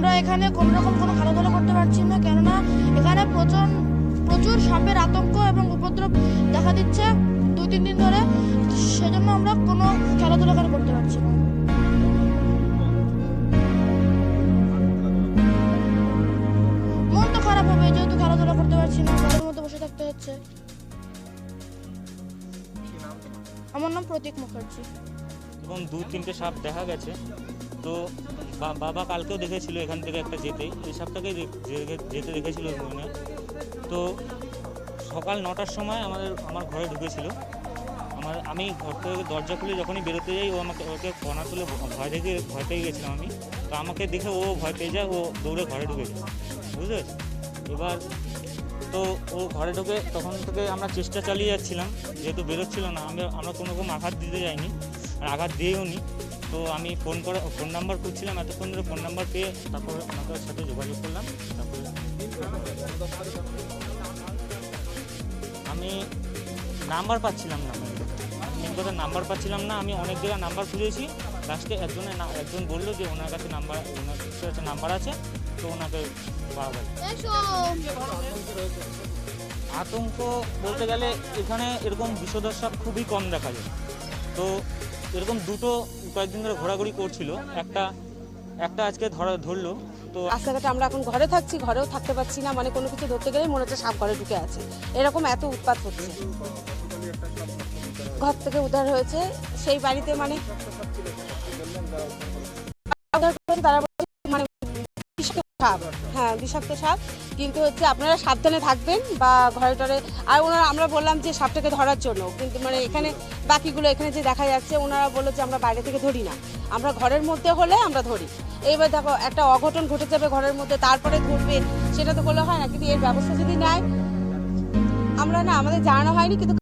আমরা এখানে কোনো রকম কোনো খেলাধুলা করতে পারছি না, কেননা এখানে প্রচুর প্রচুর সাপের আতঙ্ক এবং উপদ্রব দেখা দিচ্ছে দুই তিন দিন ধরে। সেজন্য আমরা কোনো খেলাধুলা এখানে করতে পারছি না। মন তো খারাপ হবে, যেহেতু খেলাধুলা করতে পারছি না, ঘরের মধ্যে বসে থাকতে হচ্ছে। আমার নাম প্রতীক মুখার্জি। এবং দু, তিনটে সাপ দেখা গেছে। তো বাবা কালকেও দেখেছিল এখান থেকে একটা যেতে, এই দে- যেতে দেখেছিল মনে তো সকাল নটার সময় আমাদের আমার ঘরে ঢুকেছিল। আমার, আমি ঘর থেকে দরজা খুলে যখনই বেরোতে যাই, ও আমাকে, ওকে কণা তুলে ভয় দেখে, ভয় পেয়ে গেছিলাম আমি। তো আমাকে দেখে ও ভয় পেয়ে যায়, ও দৌড়ে ঘরে ঢুকেছে বুঝতে পেরেছ? এবার তো ও ঘরে ঢুকে তখন থেকে আমরা চেষ্টা চালিয়ে যাচ্ছিলাম, যেহেতু বেরোচ্ছিল না, আমরা আমরা কোনো রকম আঘাত দিতে যাইনি, আর আঘাত দিয়েও নি তো আমি ফোন করে ফোন নাম্বার খুঁজছিলাম এতক্ষণ ধরে ফোন নাম্বার পেয়ে তারপরে ওনাদের সাথে যোগাযোগ করলাম। তারপরে আমি নাম্বার পাচ্ছিলাম না। মেন কথা নাম্বার পাচ্ছিলাম না আমি অনেক জায়গায় নাম্বার খুঁজেছি। লাস্টে একজনের না- একজন বলল যে ওনার কাছে নাম্বার ওনার কাছে নাম্বার আছে তো ওনাকে পাওয়া গেল। আতঙ্ক বলতে গেলে এখানে এরকম সাপ খুবই কম দেখা যায়। তো এরকম দুটো কয়েকদিন ধরে ঘোরাঘুরি করছিল। একটা একটা আজকে ধরা ধরলো, তো রাস্তাঘাটে আমরা এখন ঘরে থাকছি, ঘরেও থাকতে পারছি না মানে কোনো কিছু ধরতে গেলে মনে হচ্ছে সাপ ঘরে ঢুকে আছে। এরকম এত উৎপাত হচ্ছে। ঘর থেকে উদ্ধার হয়েছে, সেই বাড়িতে মানে সাপ। হ্যাঁ বিষাক্ত সাপ। কিন্তু হচ্ছে আপনারা সাবধানে থাকবেন বা ঘরে টরে আর ওনারা আমরা বললাম যে সাপটাকে ধরার জন্য। কিন্তু মানে এখানে বাকিগুলো এখানে যে দেখা যাচ্ছে, ওনারা বলল যে আমরা বাইরে থেকে ধরি না। আমরা ঘরের মধ্যে হলে আমরা ধরি। এইবার দেখো, একটা অঘটন ঘটে যাবে ঘরের মধ্যে, তারপরে ধরবে। সেটা তো বলে হয় না, কিন্তু এর ব্যবস্থা যদি নেয় আমরা না, আমাদের জানানো হয়নি, কিন্তু